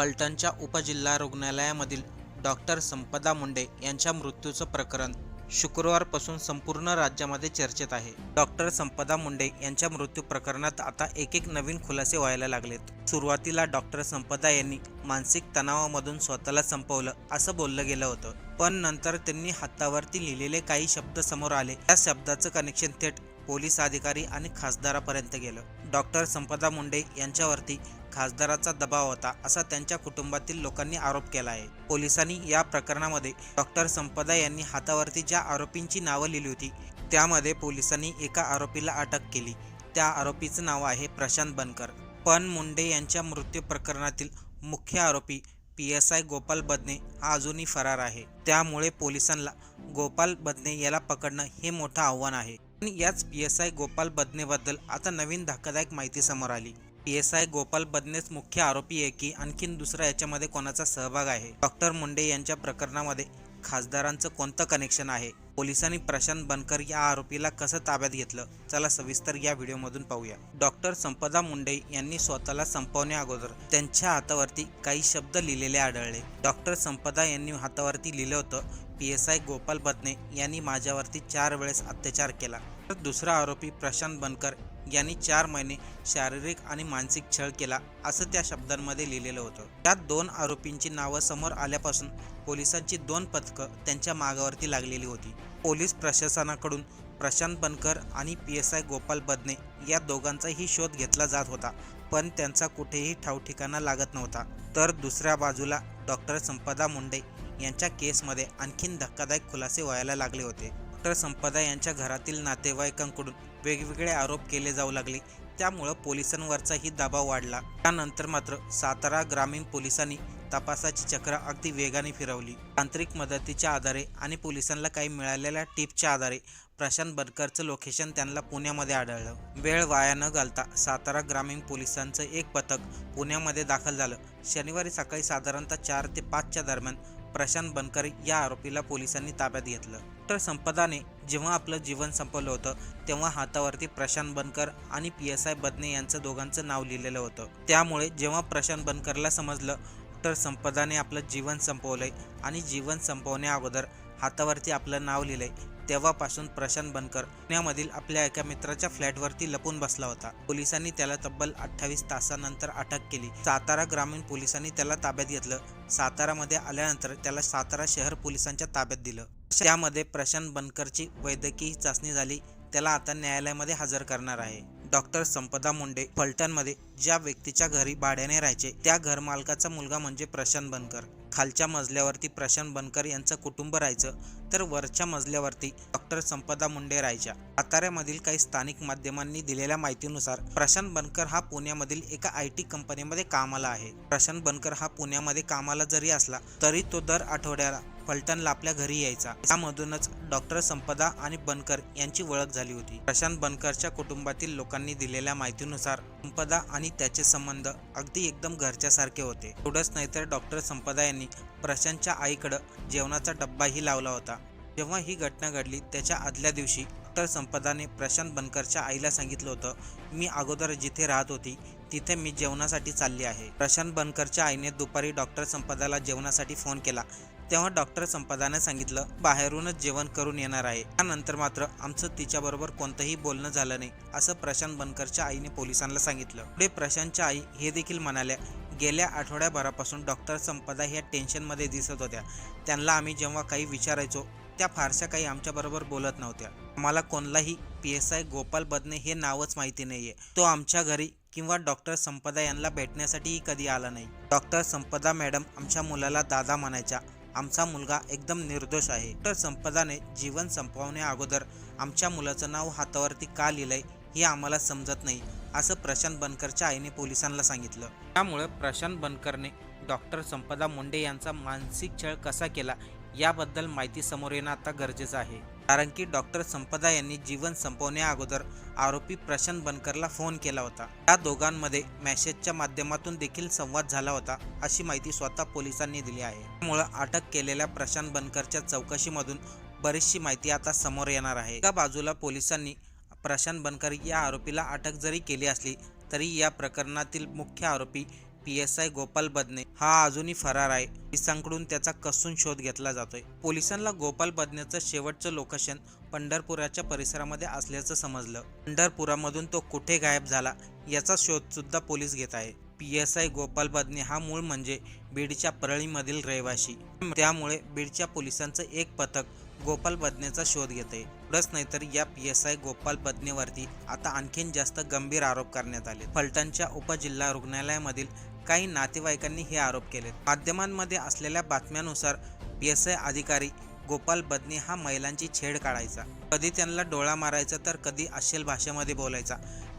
फलटणच्या उपजिल्हा रुग्णालयामधील डॉक्टर संपदा मुंडे यांच्या मृत्यूचं प्रकरण शुक्रवारपासून संपूर्ण राज्यामध्ये चर्चेत आहे. डॉक्टर संपदा मुंडे यांच्या मृत्यू प्रकरणात आता एक एक नवीन खुलासे व्हायला लागलेत. सुरुवातीला डॉक्टर संपदा यांनी मानसिक तणावामधून स्वतःला संपवलं असं बोललं गेलं होतं. पण नंतर त्यांनी हातावरती लिहिलेले काही शब्द समोर आले. त्या शब्दाचं कनेक्शन थेट पोलीस अधिकारी आणि खासदारापर्यंत गेलं. डॉक्टर संपदा मुंडे यांच्यावरती खासदाराचा दबाव होता असा त्यांच्या कुटुंबातील लोकांनी आरोप केला आहे. पोलिसांनी या प्रकरणामध्ये डॉक्टर संपदा यांनी हातावरती ज्या आरोपींची नावं लिहिली होती त्यामध्ये पोलिसांनी एका आरोपीला अटक केली. त्या आरोपीचं नाव आहे प्रशांत बनकर. पण मुंडे यांच्या मृत्यू प्रकरणातील मुख्य आरोपी P S I Gopal Badne हा अजूनही फरार आहे. त्यामुळे पोलिसांना गोपाल बदने याला पकडणं हे मोठं आव्हान आहे. पण याच पी एस आय गोपाल बदनेबद्दल आता नवीन धक्कादायक माहिती समोर आली. एस आय गोपाल बदनेच मुख्य आरोपी आहे की आणखीन दुसरा याच्यामध्ये कोणाचा सहभाग आहे? डॉक्टर मुंडे यांच्या प्रकरणामध्ये खासदारांचं कोणतं कनेक्शन आहे? पोलिसांनी प्रशांत बनकर या आरोपीला कसं ताब्यात घेतलं? चला सविस्तर या व्हिडिओमधून पाहूया. डॉक्टर संपदा मुंडे यांनी स्वतःला संपवण्या अगोदर त्यांच्या हातावरती काही शब्द लिहिलेले आढळले. डॉक्टर संपदा यांनी हातावरती लिहिलं होतं P S I Gopal Badne यांनी माझ्यावरती चार वेळेस अत्याचार केला. तर दुसरा आरोपी प्रशांत बनकर यांनी चार महिने शारीरिक आणि मानसिक छळ केला असं त्या शब्दांमध्ये लिहिलेलं होतं. त्यात दोन आरोपींची नावं समोर आल्यापासून पोलिसांची दोन पथकं त्यांच्या मागावरती लागलेली होती. पोलीस प्रशासनाकडून प्रशांत बनकर आणि P S I Gopal Badne या दोघांचाही शोध घेतला जात होता पण त्यांचा कुठेही ठावठिकाणा लागत नव्हता. तर दुसऱ्या बाजूला डॉक्टर संपदा मुंडे यांच्या केसमध्ये आणखीन धक्कादायक खुलासे व्हायला लागले होते. डॉक्टर संपदा यांच्या घरातील नातेवाईकांकडून वेगवेगळे आरोप केले जाऊ लागले. त्यामुळं पोलिसांवरचाही दबाव वाढला. त्यानंतर मात्र सातारा ग्रामीण पोलिसांनी तपासाची चक्र अगदी वेगाने फिरवली. तांत्रिक मदतीच्या आधारे आणि पोलिसांना काही मिळालेल्या टिपच्या आधारे प्रशांत बनकरचं लोकेशन त्यांना पुण्यामध्ये आढळलं. वेळ वाया न घालता सातारा ग्रामीण पोलिसांचं एक पथक पुण्यामध्ये दाखल झालं. शनिवारी सकाळी साधारणतः चार ते पाचच्या दरम्यान प्रशांत बनकर या आरोपीला पोलिसांनी ताब्यात घेतलं. डॉक्टर संपदाने जेव्हा आपलं जीवन संपवलं होतं तेव्हा हातावरती प्रशांत बनकर आणि पी एस आय बदने यांचं दोघांचं नाव लिहिलेलं होतं. त्यामुळे जेव्हा प्रशांत बनकरला समजलं डॉक्टर संपदाने आपलं जीवन संपवलंय आणि जीवन संपवण्या अगोदर हातावरती आपलं नाव लिहिलंय तेव्हापासून प्रशांत बनकर पुण्यामधील आपल्या एका मित्राच्या फ्लॅटवरती लपून बसला होता. पोलिसांनी त्याला तब्बल अठ्ठावीस तासानंतर अटक केली. सातारा ग्रामीण पोलिसांनी त्याला ताब्यात घेतलं. सातारामध्ये आल्यानंतर त्याला सातारा शहर पोलिसांच्या ताब्यात दिलं. त्यामध्ये प्रशांत बनकरची वैद्यकीय चाचणी झाली. त्याला आता न्यायालयामध्ये हजर करणार आहे. डॉक्टर संपदा मुंडे फलटणमध्ये ज्या व्यक्तीच्या घरी भाड्याने राहायचे त्या घरमालकाचा मुलगा म्हणजे प्रशांत बनकर. खालच्या मजल्यावरती प्रशांत बनकर यांचं कुटुंब राहायचं तर वरच्या मजल्यावरती डॉक्टर संपदा मुंडे राहायच्या. साताऱ्यामधील काही स्थानिक माध्यमांनी दिलेल्या माहितीनुसार प्रशांत बनकर हा पुण्यामधील एका आय टी कंपनीमध्ये कामाला आहे. प्रशांत बनकर हा पुण्यामध्ये कामाला जरी असला तरी तो दर आठवड्याला फलटणला आपल्या घरी यायचा. त्यामधूनच डॉक्टर संपदा आणि बनकर यांची ओळख झाली होती. प्रशांत बनकरच्या कुटुंबातील लोकांनी दिलेल्या माहितीनुसार संपदा आणि त्याचे संबंध अगदी एकदम घरच्यासारखे होते. एवढंच नाही तर डॉक्टर संपदा यांनी प्रशांतच्या आईकडं जेवणाचा डब्बाही लावला होता. जेव्हा ही घटना घडली त्याच्या आदल्या दिवशी डॉक्टर संपदाने प्रशांत बनकरच्या आईला सांगितलं होतं मी अगोदर जिथे राहत होती तिथे मी जेवणासाठी चालली आहे. प्रशांत बनकरच्या आईने दुपारी डॉक्टर संपदाला जेवणासाठी फोन केला. तेव्हा डॉक्टर संपदाने सांगितलं बाहेरूनच जेवण करून येणार आहे. त्यानंतर मात्र आमचं तिच्याबरोबर कोणतंही बोलणं झालं नाही असं प्रशांत बनकरच्या आईने पोलिसांना सांगितलं. पुढे प्रशांतच्या आई हे देखील म्हणाल्या गेल्या आठवड्याभरापासून डॉक्टर संपदा ह्या टेन्शनमध्ये दिसत होत्या. त्यांना आम्ही जेव्हा काही विचारायचो त्या फारशा काही आमच्याबरोबर बोलत नव्हत्या. आम्हाला कोणलाही P S I Gopal Badne हे नावच माहिती नाहीये. तो आमच्या घरी किंवा डॉक्टर संपदा यांना भेटण्यासाठीही कधी आला नाही. डॉक्टर संपदा मॅडम आमच्या मुलाला दादा म्हणायच्या आमचा मुलगा एकदम निर्दोष आहे. तर संपदाने जीवन संपवण्या अगोदर आमच्या मुलाचं नाव हातावरती का लिहिलंय हे आम्हाला समजत नाही असं प्रशांत बनकरच्या आईने पोलिसांना सांगितलं. त्यामुळे प्रशांत बनकरने डॉक्टर संपदा मुंडे यांचा मानसिक छळ कसा केला याबद्दल माहिती समोर येणं आता गरजेचं आहे. कारण की डॉक्टर संपदा यांनी जीवन संपवण्या अगोदर आरोपी प्रशांत बनकरला फोन केला होता. या दोघांमध्ये मेसेजच्या माध्यमातून देखील संवाद झाला होता अशी माहिती स्वतः पोलिसांनी दिली आहे. त्यामुळे अटक केलेल्या प्रशांत बनकरच्या चौकशीमधून बरीचशी माहिती आता समोर येणार आहे. एका बाजूला पोलिसांनी प्रशांत बनकर या आरोपीला अटक जरी केली असली तरी या प्रकरणातील मुख्य आरोपी P S I Gopal Badne हा अजूनही फरार आहे. पोलिसांकडून त्याचा कसून शोध घेतला जातोय. पोलिसांना गोपाल बदनेचं शेवटचं लोकेशन पंढरपुराच्या परिसरामध्ये असल्याचं समजलं. पंढरपुरामधून तो कुठे गायब झाला याचा शोध सुद्धा पोलीस घेत आहे. P S I Gopal Badne हा मूळ म्हणजे बीडच्या परळीमधील रहिवासी त्यामुळे बीडच्या पोलिसांचं एक पथक गोपाल बदनेचा शोध घेत आहे एवढंच नाही तर या पी एस आय गोपाल बदनेवरती आता आणखीन जास्त गंभीर आरोप करण्यात आले फलटणच्या उपजिल्हा रुग्णालयामधील काही नातेवाईकांनी हे आरोप केले माध्यमांमध्ये असलेल्या बातम्यानुसार पी एस आय अधिकारी गोपाल बदने हा महिलांची छेड काढायचा. कधी त्यांना डोळा मारायचा तर कधी अश्लील भाषेमध्ये बोलायचा.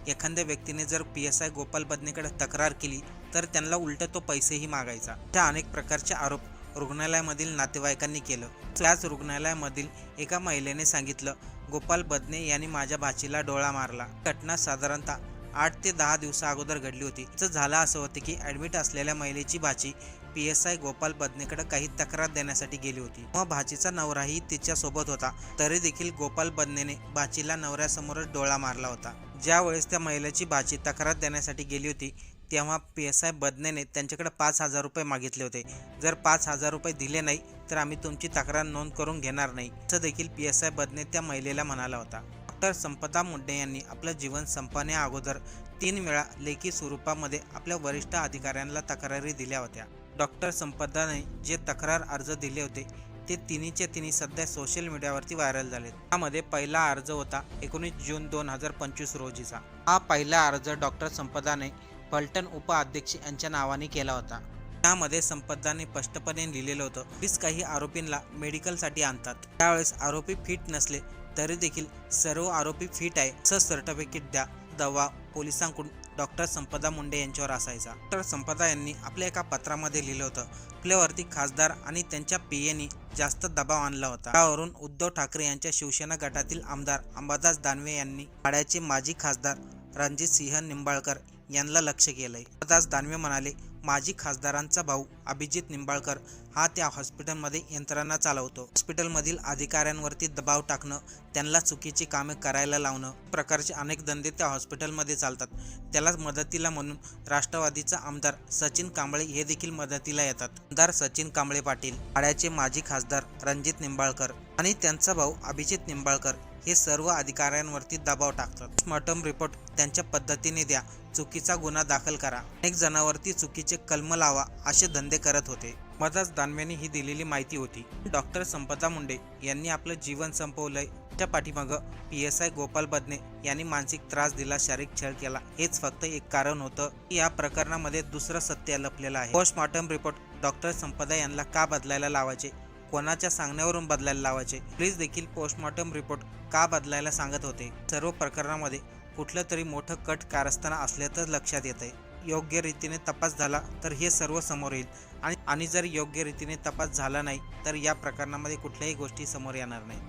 एखाद्या व्यक्तीने जर पी एस आय गोपाल बदनेकडे तक्रार केली तर त्यांना उलट तो पैसेही मागायचा. त्या अनेक प्रकारचे आरोप रुग्णालयामधील नातेवाईकांनी केलं. त्याच रुग्णालयामधील एका महिलेने सांगितलं गोपाल बदने यांनी माझ्या भाचीला डोळा मारला. घटना साधारणतः आठ ते दहा दिवसा अगोदर घडली होती. तर झालं असं होतं की ॲडमिट असलेल्या महिलेची भाची पी एस आय गोपाल बदनेकडे काही तक्रार देण्यासाठी गेली होती. मग भाचीचा नवराही तिच्या सोबत होता. तरी देखील गोपाल बदनेने भाचीला नवऱ्यासमोरच डोळा मारला होता. ज्या वेळेस त्या महिलेची भाची तक्रार देण्यासाठी गेली होती तेव्हा पी एस आय बदनेने त्यांच्याकडे पाच हजार रुपये मागितले होते. जर पाच हजार रुपये दिले नाही तर आम्ही तुमची तक्रार नोंद करून घेणार नाही असं देखील पी एस आय बदने त्या महिलेला म्हणाला होता. डॉक्टर संपदा मुंडे यांनी आपलं जीवन संपण्या अगोदर तीन वेळा लेखी स्वरूपामध्ये आपल्या वरिष्ठ अधिकाऱ्यांना तक्रारी दिल्या होत्या. डॉक्टर संपदाने जे तक्रार अर्ज दिले होते ते तिन्हीचे तिन्ही सध्या सोशल मीडियावरती व्हायरल झाले त्यामध्ये पहिला अर्ज होता एकोणीस जून दोन हजार पंचवीस रोजीचा. हा पहिला अर्ज डॉक्टर संपदाने पलटण उपाध्यक्ष यांच्या नावाने केला होता. त्यामध्ये संपदाने स्पष्टपणे लिहिलेलं होतं वीस काही आरोपींना मेडिकलसाठी आणतात. त्यावेळेस आरोपी फिट नसले तरी देखील सर्व आरोपी फिट आहे. असं सर्टिफिकेट द्या दवा पोलिसांकडून डॉक्टर संपदा मुंडे यांच्यावर असायचा. डॉक्टर संपदा यांनी आपल्या एका पत्रामध्ये लिहिलं होतं आपल्यावरती खासदार आणि त्यांच्या पीएनी जास्त दबाव आणला होता. त्यावरून उद्धव ठाकरे यांच्या शिवसेना गटातील आमदार अंबादास दानवे यांनी पाड्याचे माजी खासदार रणजित सिंह निंबाळकर यांना लक्ष केलंय. अंबादास दानवे म्हणाले माजी खासदारांचा भाऊ अभिजित निंबाळकर हा त्या हॉस्पिटलमध्ये यंत्रणा चालवतो. हॉस्पिटलमधील अधिकाऱ्यांवरती दबाव टाकणं त्यांना चुकीची कामे करायला लावणं प्रकारचे अनेक धंदे त्या हॉस्पिटलमध्ये चालतात. त्याला मदतीला म्हणून राष्ट्रवादीचा आमदार सचिन कांबळे हे देखील मदतीला येतात. आमदार सचिन कांबळे पाटील आळ्याचे माजी खासदार रणजित निंबाळकर आणि त्यांचा भाऊ अभिजित निंबाळकर हे सर्व अधिकाऱ्यांवरती दबाव टाकतात. पोस्टमॉर्टम रिपोर्ट त्यांच्या पद्धतीने द्या. चुकीचा गुन्हा दाखल करा. अनेक जणांवरती चुकीचे कलम लावा असे धंदे करत होते. मधाच दानव्याने ही दिलेली माहिती होती. डॉक्टर संपदा मुंडे यांनी आपलं जीवन संपवलंय. त्या पाठीमागं P S I Gopal Badne यांनी मानसिक त्रास दिला शारीरिक छळ केला. हेच फक्त एक कारण होतं की या प्रकरणामध्ये दुसरं सत्य लपलेलं आहे. पोस्टमॉर्टम रिपोर्ट डॉक्टर संपदा यांना का बदलायला लावायचे? कोणाच्या सांगण्यावरून बदलायला लावायचे? प्लीज देखील पोस्टमॉर्टम रिपोर्ट का बदलायला सांगत होते? सर्व प्रकरणामध्ये कुठलं तरी मोठं कट कारस्थाना असल्याचं लक्षात येत आहे योग्य रीतीने तपास झाला तर हे सर्व समोर येईल. आणि आणि जर योग्य रीतीने तपास झाला नाही तर या प्रकरणामध्ये कुठल्याही गोष्टी समोर येणार नाही.